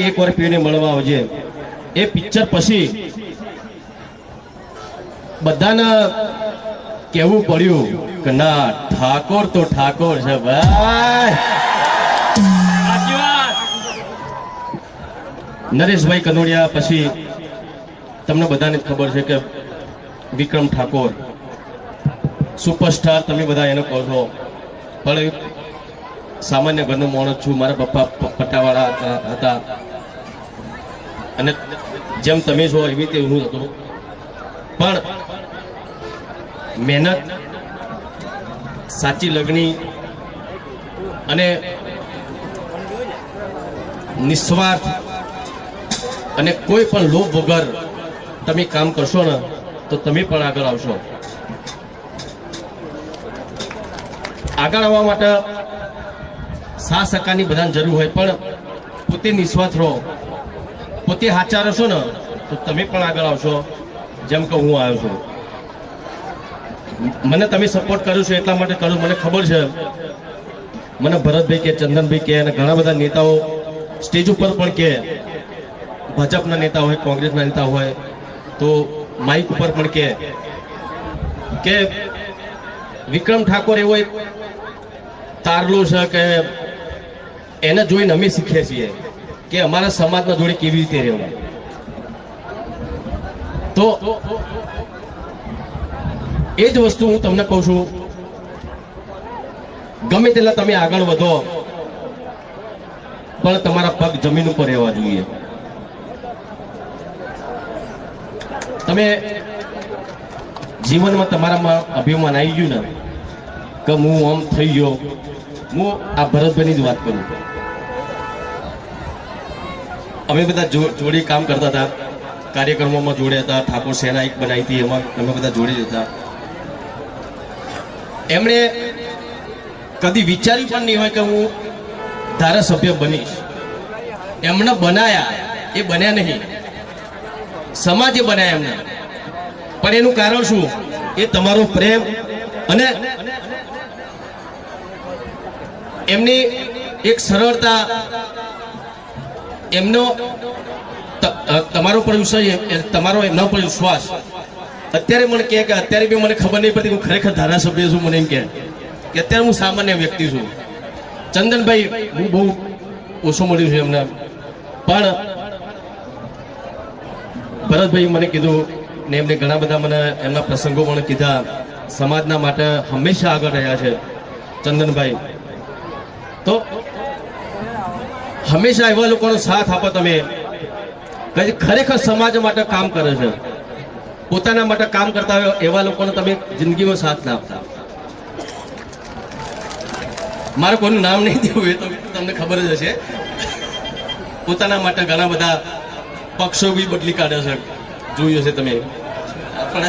એક વાર પીને મળવા આવજે. એ પિક્ચર પછી બધાને કેવું પડ્યું કે ના, ઠાકોર તો ઠાકોર છે ભાઈ. નરેશભાઈ કનોડિયા પછી તમને બધાને ખબર છે કે વિક્રમ ઠાકોર સુપરસ્ટાર, તમે બધા એને કહો છો. પણ સામાન્ય ઘરનો માણસ છું, મારા પપ્પા પટ્ટાવાળા હતા અને જેમ તમે છો એવી રીતે હું હતો. પણ મહેનત, સાચી લગણી અને નિસ્વાર્થ અને કોઈ પણ લોભ વગર તમે કામ કરશો ને, તો તમે પણ આગળ આવશો. આગળ આવવા માટે સાથ સકાની બધાને જરૂર હોય, પણ પોતે નિસ્વાર્થ રહો. પોતે હાચા રહેશો ને, તો તમે પણ આગળ આવશો. જેમ કે હું આવ્યો છું. મને તમે સપોર્ટ કર્યો છો એટલા માટે કર્યો, મને ખબર છે. મને ભરતભાઈ કે, ચંદનભાઈ કે અને ઘણા બધા નેતાઓ સ્ટેજ ઉપર પણ કે. ભાજપના નેતા હોય, કોંગ્રેસના નેતા હોય, તો માઇક ઉપર પણ કે. કે વિક્રમ ઠાકોર એવો એક તારલો છે કે એને જોઈને અમે શીખીએ છીએ કે અમારા સમાજમાં જોડે કેવી રીતે રહેવું. તો એ જ વસ્તુ હું તમને કહું છું. ગમે તેટલા તમે આગળ વધો, પણ તમારા પગ જમીન ઉપર રહેવા જોઈએ. તમે જીવનમાં તમારામાં અભિમાન આવી ગયું ને, કે હું આમ થઈ ગયો. હું આ ભરતભાઈની જ વાત કરું. અમે બધા જોડે કામ કરતા હતા. કાર્યક્રમોમાં જોડે હતા. ઠાકોર સેના એક બનાવી હતી એમાં અમે બધા જોડે જ હતા. એમણે કદી વિચાર્યું પણ નહીં હોય કે હું ધારાસભ્ય બનીશ. એમને બનાયા. એ બન્યા નહીં. સમાજે બનાયા એમને. પણ એનું કારણ શું? એ તમારો પ્રેમ અને એમની એક સરળતા એમનો તમારો પર વિશ્વાસ તમારો એમના પર વિશ્વાસ. અત્યારે મને કહે કે અત્યારે બી મને ખબર નહીં પડતી હું ખરેખર ધારાસભ્ય છું, મને એમ કે અત્યારે હું સામાન્ય વ્યક્તિ છું. ચંદનભાઈ, હું બહુ ઓછું મળ્યું છે એમને. પણ ભરતભાઈ મને કીધું ને એમને ઘણા બધા મને એમના પ્રસંગો પણ કીધા. સમાજના માટે હંમેશા આગળ રહ્યા છે ચંદનભાઈ. તો હંમેશા એવા લોકોનો સાથ આપો તમે. ખરેખર સમાજ માટે કામ કરે છે. પોતાના માટે કામ કરતા હોય એવા લોકોને તમે જિંદગીમાં સાથ ના આપતા. મારે કોઈનું નામ નહીં દેવું એ તો તમને ખબર જ હશે. પોતાના માટે ઘણા બધા પક્ષો બી બદલી કાઢે છે. જોયું હશે તમે. પણ